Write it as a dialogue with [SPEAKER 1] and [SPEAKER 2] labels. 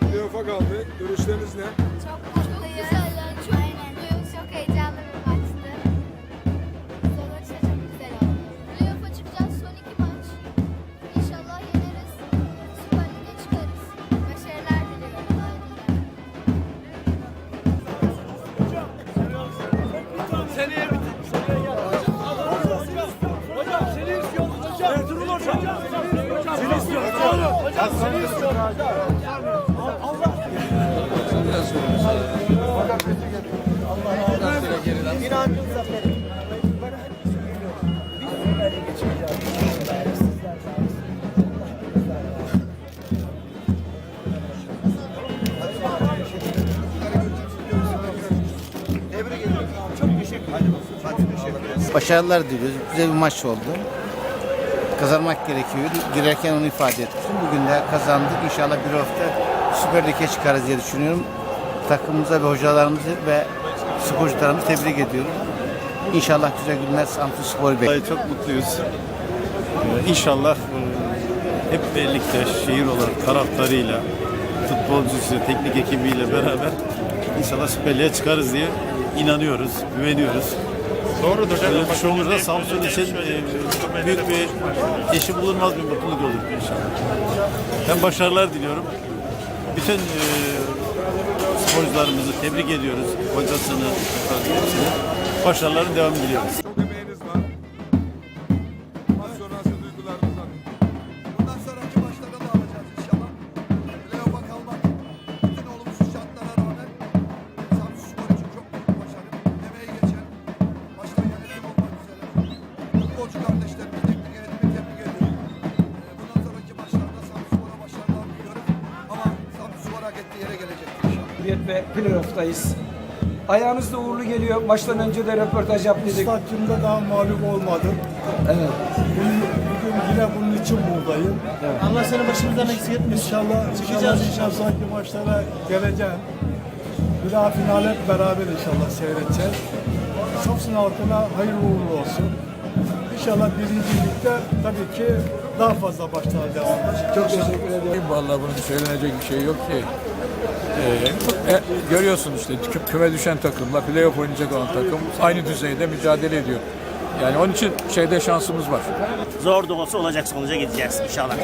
[SPEAKER 1] Playoff'a kaldı. Görüşleriniz ne?
[SPEAKER 2] Çok mutluyuz. Başarılar
[SPEAKER 3] diliyoruz. Güzel bir maç oldu. Kazanmak gerekiyor. Girerken onu ifade etmiştim. Bugün de kazandık. İnşallah bir hafta Süper Lig'e çıkarız diye düşünüyorum. Takımımıza ve hocalarımızı ve sporcularımızı tebrik ediyorum. İnşallah güzel günler Samsun Spor'u bekliyor.
[SPEAKER 4] Çok mutluyuz. Ee, İnşallah e, hep birlikte şehir olarak taraftarıyla, futbolcusuyla, teknik ekibiyle beraber inşallah Süper Lig'e çıkarız diye inanıyoruz, güveniyoruz.
[SPEAKER 5] Doğrudur hocam.
[SPEAKER 4] Böyle bir şey olur da Samsun için e, büyük bir eşi bulunmaz bir mutluluk olur inşallah. Ben başarılar diliyorum. Bütün e, sporcularımızı tebrik ediyoruz. Hocasını, hepsini. Başarıların devamını diliyoruz.
[SPEAKER 6] Futbolcu kardeşlerimi, teknik yönetimi tebrik ediyorum. Ee, Bundan sonraki maçlarda Samsun Spor'a başarılar diliyorum. Ama Samsun hak ettiği yere gelecek inşallah.
[SPEAKER 7] Ve playoff'tayız. Ayağınız da uğurlu geliyor. Maçtan önce de röportaj yaptık.
[SPEAKER 8] Stadyumda daha mağlup olmadım.
[SPEAKER 7] Evet.
[SPEAKER 8] Bugün, bugün yine bunun için buradayım.
[SPEAKER 5] Allah seni başımızdan eksik etmesin.
[SPEAKER 8] İnşallah, inşallah, inşallah sonraki maçlara geleceğim. Bir daha final hep beraber inşallah seyredeceğiz. Samsun halkına hayırlı uğurlu olsun. İnşallah birincilikte tabii ki daha fazla maçlara devam edecek.
[SPEAKER 7] Çok teşekkür ederim.
[SPEAKER 9] Vallahi bunun söylenecek bir şey yok ki. Ee, e, görüyorsun işte kü- küme düşen takımla playoff oynayacak olan takım aynı düzeyde mücadele ediyor. Yani onun için şeyde şansımız var.
[SPEAKER 5] Zor da olsa olacak sonuca gideceğiz inşallah.